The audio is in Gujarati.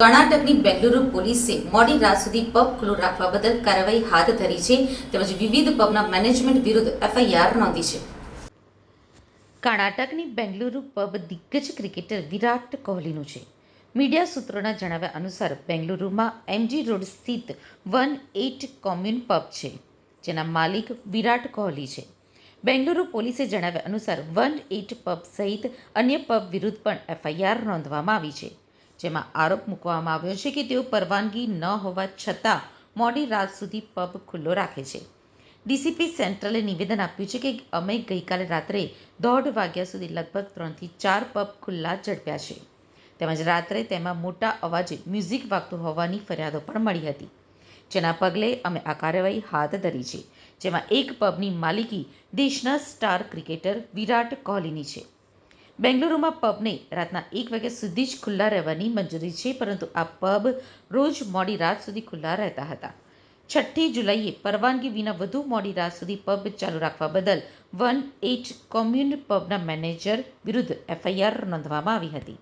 કર્ણાટકની બેંગલુરુ પોલીસે મોડી રાત સુધી પબ ખુલ્લું રાખવા બદલ કાર્યવાહી હાથ ધરી છે તેમજ વિવિધ પબના મેનેજમેન્ટ વિરુદ્ધ એફઆઈઆર નોંધી છે. કર્ણાટકની બેંગલુરુ પબ દિગ્ગજ ક્રિકેટર વિરાટ કોહલીનું છે. મીડિયા સૂત્રોના જણાવ્યા અનુસાર બેંગલુરુમાં એમજી રોડ સ્થિત વન એટ કોમ્યુન પબ છે, જેના માલિક વિરાટ કોહલી છે. બેંગલુરુ પોલીસે જણાવ્યા અનુસાર વન એટ પબ સહિત અન્ય પબ વિરુદ્ધ પણ એફઆઈઆર નોંધવામાં આવી છે. જેમાં આરોપ મૂકવામાં આવ્યો છે કે તેઓ પરવાનગી ન હોવા છતાં મોડી રાત સુધી પબ ખુલ્લો રાખે છે. ડીસીપી સેન્ટ્રલે નિવેદન આપ્યું છે કે અમે ગઈકાલે રાત્રે દોઢ વાગ્યા સુધી લગભગ ત્રણથી ચાર પબ ખુલ્લા ઝડપ્યા છે. તેમજ રાત્રે તેમાં મોટા અવાજે મ્યુઝિક વાગતું હોવાની ફરિયાદો પણ મળી હતી. જેના પગલે અમે આ કાર્યવાહી હાથ ધરી છે, જેમાં એક પબની માલિકી દેશના સ્ટાર ક્રિકેટર વિરાટ કોહલીની છે. બેંગલુરુમાં પબને રાતના એક વાગ્યા સુધી જ ખુલ્લા રહેવાની મંજૂરી છે, પરંતુ આ પબ રોજ મોડી રાત સુધી ખુલ્લા રહેતા હતા. છઠ્ઠી જુલાઈએ પરવાનગી વિના વધુ મોડી રાત સુધી પબ ચાલુ રાખવા બદલ વન એટ કોમ્યુન પબના મેનેજર વિરુદ્ધ એફઆઈઆર નોંધવામાં આવી હતી.